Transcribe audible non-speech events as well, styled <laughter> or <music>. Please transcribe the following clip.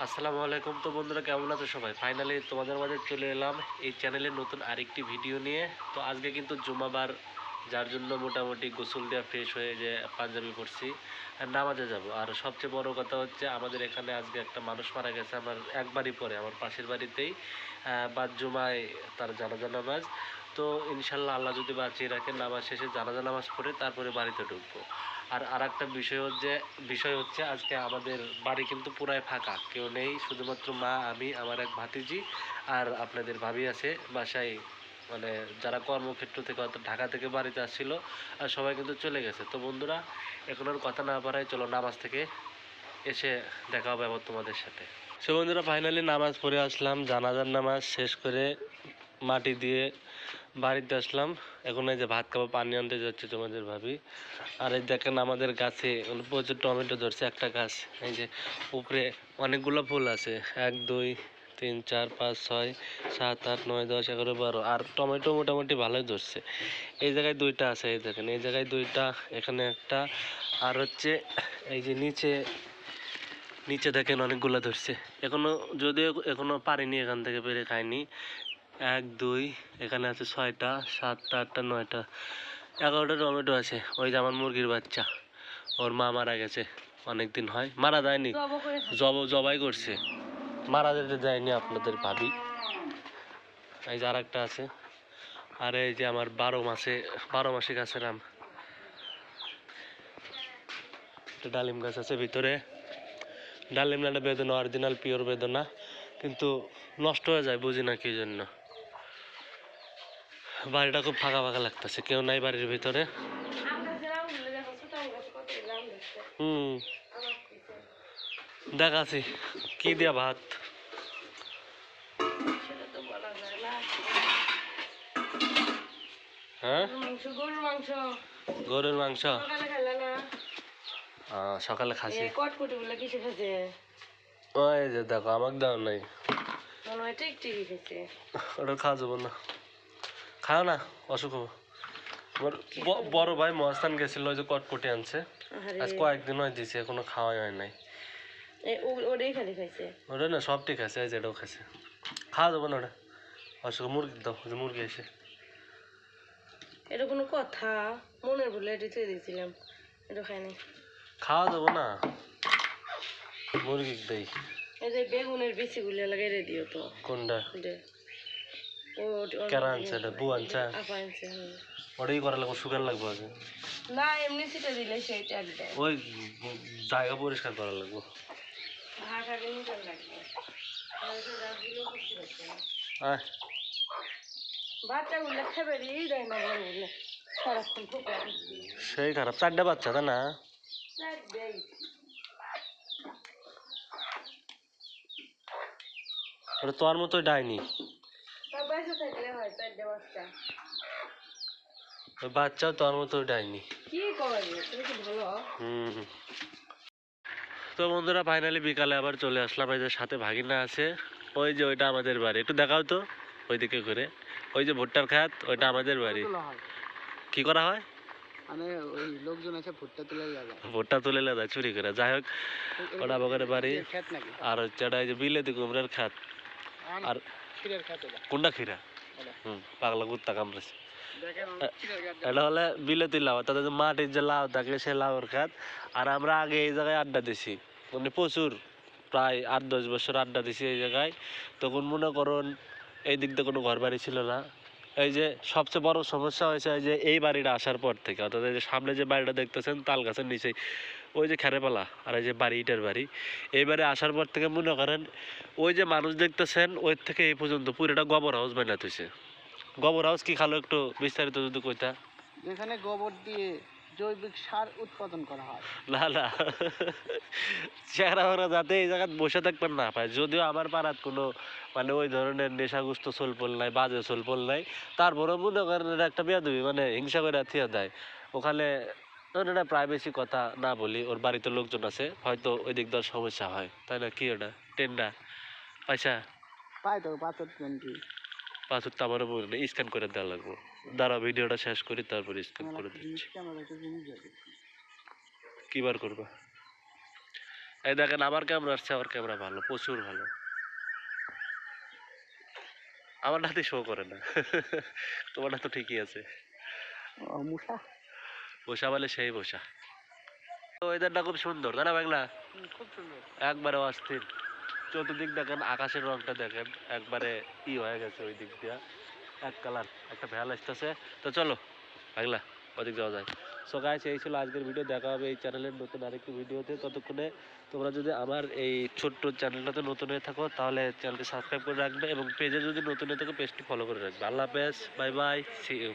আসসালামু আলাইকুম। তো বন্ধুরা, কেমন আছো সবাই? ফাইনালি তোমাদের মাঝে চলে এলাম এই চ্যানেলের নতুন আরেকটি ভিডিও নিয়ে। তো আজকে কিন্তু জুমাবার, যার জন্য মোটামুটি গোসল দেওয়া ফ্রেশ হয়ে যে পাঞ্জাবি পরছি নামাজে যাব। আর সবচেয়ে বড় কথা হচ্ছে, আমাদের এখানে আজকে একটা মানুষ মারা গেছে, আমার একবারই পরে, আমার পাশের বাড়িতেই বাদ জুমায় তার জানাজা নামাজ। তো ইনশাল্লাহ আল্লাহ যদি বাঁচিয়ে রাখেন নামাজ শেষে জানাজা নামাজ পড়ে তারপরে বাড়িতে ঢুকবো। আর আর একটা বিষয় হচ্ছে বিষয় হচ্ছে আজকে আমাদের বাড়ি কিন্তু পুরাই ফাঁকা। কেউ নেই, শুধুমাত্র মা, আমি, আমার এক ভাতিজি আর আপনাদের ভাবি আছে, বাসায় মানে যারা কর্মক্ষেত্র থেকে হয়তো ঢাকা থেকে বাড়িতে আসছিল, আর সবাই কিন্তু চলে গেছে। তো বন্ধুরা, এখন আর কথা না পারায় চলো নামাজ থেকে এসে দেখা হবে আবার তোমাদের সাথে। সো বন্ধুরা ফাইনালি নামাজ পড়ে আসলাম, জানাজার নামাজ শেষ করে মাটি দিয়ে বাড়িতে আসলাম। এখন এই যে ভাত খাব, পানি আনতে যাচ্ছে তোমাদের ভাবি। আর এই দেখেন আমাদের গাছে প্রচুর টমেটো ধরছে একটা গাছ। এই যে উপরে অনেকগুলো ফুল আছে। এক, দুই, তিন, চার, পাঁচ, ছয়, সাত, আট, নয়, দশ, এগারো, বারো। আর টমেটো মোটামুটি ভালোই ধরছে। এই জায়গায় দুইটা আছে, এই দেখেন। এই জায়গায় দুইটা, এখানে একটা। আর হচ্ছে এই যে নিচে নিচে দেখেন অনেকগুলো ধরছে। এখনও, যদিও এখনও পারিনি এখান থেকে পেরে খাইনি। এক দুই এখানে আছে ছয়টা সাতটা আটটা নয়টা। এগারোটা টমেটো আছে ওই যে আমার মুরগির বাচ্চা। ওর মা মারা গেছে অনেক দিন হয়। মারা যায়নি জব জবাই করছে। মারা যেতে যায়নি আপনাদের ভাবি। এই যে আর একটা আছে। আর এই যে আমার বারো মাসে বারো মাসে গাছের আম ডালিম গাছ আছে ভিতরে। ডালিম নাটা বেদনা অরিজিনাল পিওর বেদনা। কিন্তু নষ্ট হয়ে যায় বুঝি না কি জন্য। বাড়িটা খুব ফাঁকা ফাঁকা লাগতেছে কেউ নাই বাড়ির ভিতরে। হুম। দেখাছি কি দিয়া ভাত? হ্যাঁ? গরুর মাংস। সকালে খাসি। ওই যে দেখো আমাকে দাও নাই। ওটা খাওয়া যাব না। খাও না অসুখ হব। বড় ভাই মহাস্থান গেছিল ওই যে কটকটি আনছে। আজ কয়েকদিন হয় দিছে এখনও খাওয়াই হয় নাই। ওটাই খালি খাইছে? ওটা না সব ঠিক আছে এই যে এটাও খাইছে। খাওয়া যাব না ওটা। অসুখ মুরগি দাও যে মুরগি এসে এটা কোনো কথা। মনের বলে এটা থুয়ে দিয়েছিলাম। এটা খাইনি খাওয়া যাব না। মুরগি দেই। এই যে বেগুনের বিচিগুলো লাগাই দিও তো। কোনটা? কেরা আনছে বউ আনছে? আনছে হুম। ওটাই করা লাগবো সুগার লাগবো আগে। না এমনি সিটে দিলে একদম ওই জায়গা পরিষ্কার করা লাগবো। সেই খারাপ চারটে বাচ্চা তাই না? তোর মতোই ডাইনি। সব থাকলে হয় চারটে বাচ্চা বাচ্চাও তোর মতোই ডাইনি কি করা তুমি কি ভালো? হুম তো বন্ধুরা ফাইনালি বিকালে আবার চলে আসলাম। এই যে সাথে ভাগিনা আছে ওই যে ওইটা আমাদের বাড়ি। একটু দেখাও তো ওইদিকে ঘুরে। ওই যে ভুট্টার খাত ওইটা আমাদের বাড়ি। কি করা হয়? মানে ওই লোকজন আছে ভুট্টা তুলে ভুট্টা চুরি করে। যাই হোক ওটা বাড়ি। আর হচ্ছে যে বিলেতি কুমড়ার খাত। আর কোনটা খিরা হুম পাগলা কুত্তা কামড়েছে এটা হলে বিলেতি লাউ তাদের মাটির যে লাউ থাকে সে লাউর খাত আর আমরা আগে এই জায়গায় আড্ডা দিছি। মানে প্রচুর প্রায় আট দশ বছর আড্ডা দিছি এই জায়গায়। তখন মনে করুন এই দিক দিয়ে কোনো ঘর বাড়ি ছিল না। এই যে সবচেয়ে বড় সমস্যা হয়েছে এই যে এই বাড়িটা আসার পর থেকে অর্থাৎ এই যে সামনে যে বাড়িটা দেখতেছেন তাল গাছের নিচে ওই যে খেরেপালা আর এই যে বাড়ি ইটার বাড়ি এই বাড়ি আসার পর থেকে মনে করেন ওই যে মানুষ দেখতেছেন ওই থেকে এই পর্যন্ত পুরোটা গোবর হাউস বানাতে হয়েছে গোবর হাউস কি খালো একটু বিস্তারিত যদি কইতা? যেখানে গোবর দিয়ে জৈবিক সার উৎপাদন করা হয়। না না। চেহারা ওরা যাতে এই জায়গায় বসে থাকবেন না পায় যদিও আমার পাড়াত কোনো মানে ওই ধরনের নেশাগ্রস্ত চলপল নাই বাজে চলপল নাই তারপরেও মনে করেন একটা বেয়াদবি মানে হিংসা করে থিয়া দেয়। ওখানে ধরুন এটা প্রাইভেসি কথা না বলি ওর বাড়িতে লোকজন আছে হয়তো ওই দিক দিয়ে সমস্যা হয় তাই না? কি ওটা? টেন্ডা পয়সা? পাই তো পাথর টোয়েন্টি পাঁচুর তো আমারও বলি স্ক্যান করে দেওয়া লাগবে। দাঁড়া ভিডিওটা শেষ করি তারপর স্ক্যান করে দিচ্ছি। কি বার করবা? এই দেখেন আমার ক্যামেরা আসছে আমার ক্যামেরা ভালো প্রচুর ভালো। আমার হাতে শো করে না। <laughs> তোমার তো ঠিকই আছে। মুসা? বসা বলে সেই বসা। ওয়েদারটা খুব সুন্দর তাই না বাংলা খুব সুন্দর। একবারে অস্থির। চতুর্দিক দেখেন আকাশের রংটা দেখেন একবারে ই হয়ে গেছে ওই দিক দিয়া। এক কালার একটা ভ্যাল আসতেছে। তো চলো ওদিক যাওয়া যায় সো গাইস এই ছিল আজকের ভিডিও দেখা হবে এই চ্যানেলের নতুন আরেকটি ভিডিওতে ততক্ষণে তোমরা যদি আমার এই ছোট্ট চ্যানেলটাতে নতুন হয়ে থাকো তাহলে চ্যানেলটি সাবস্ক্রাইব করে রাখবে এবং পেজে যদি নতুন হয়ে থাকো পেজটি ফলো করে রাখবে। আল্লাহ হাফেজ বাই বাই সি ইউ